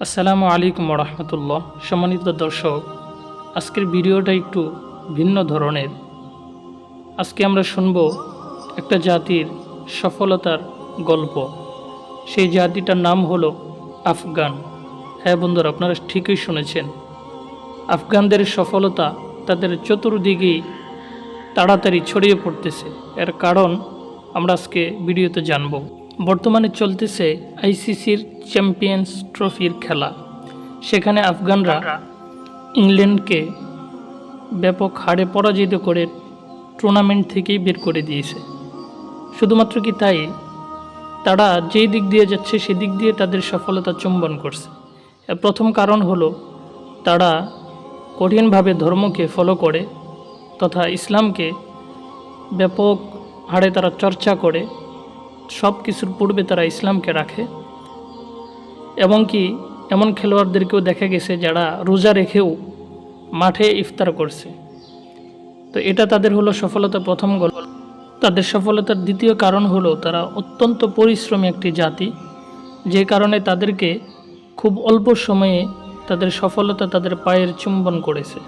আসসালামু আলাইকুম রহমতুল্লাহ সম্মানিত দর্শক, আজকের ভিডিওটা একটু ভিন্ন ধরনের। আজকে আমরা শুনব একটা জাতির সফলতার গল্প। সেই জাতিটার নাম হলো আফগান। হ্যাঁ বন্ধুরা, আপনারা ঠিকই শুনেছেন। আফগানদের সফলতা তাদের চতুর্দিকেই তাড়াতাড়ি ছড়িয়ে পড়তেছে। এর কারণ আমরা আজকে ভিডিওতে জানব। বর্তমানে চলতেছে আইসিসির চ্যাম্পিয়ন্স ট্রফির খেলা। সেখানে আফগানরা ইংল্যান্ডকে ব্যাপক হারে পরাজিত করে টুর্নামেন্ট থেকেই বের করে দিয়েছে। শুধুমাত্র কি তাই? তারা যেই দিক দিয়ে যাচ্ছে সেদিক দিয়ে তাদের সফলতা চুম্বন করছে। প্রথম কারণ হলো তারা কঠিনভাবে ধর্মকে ফলো করে তথা ইসলামকে ব্যাপক হারে তারা চর্চা করে সব কিছুর পূর্বে তারা ইসলামকে রাখে। এবং কি এমন খেলোয়াড়দেরকেও দেখা গেছে যারা রোজা রেখেও মাঠে ইফতার করছে। তো এটা তাদের হলো সফলতার প্রথম গল্প তাদের সফলতার দ্বিতীয় কারণ হলো তারা অত্যন্ত পরিশ্রমী একটি জাতি। যে কারণে তাদেরকে খুব অল্প সময়ে তাদের সফলতা তাদের পায়ের চুম্বন করেছে।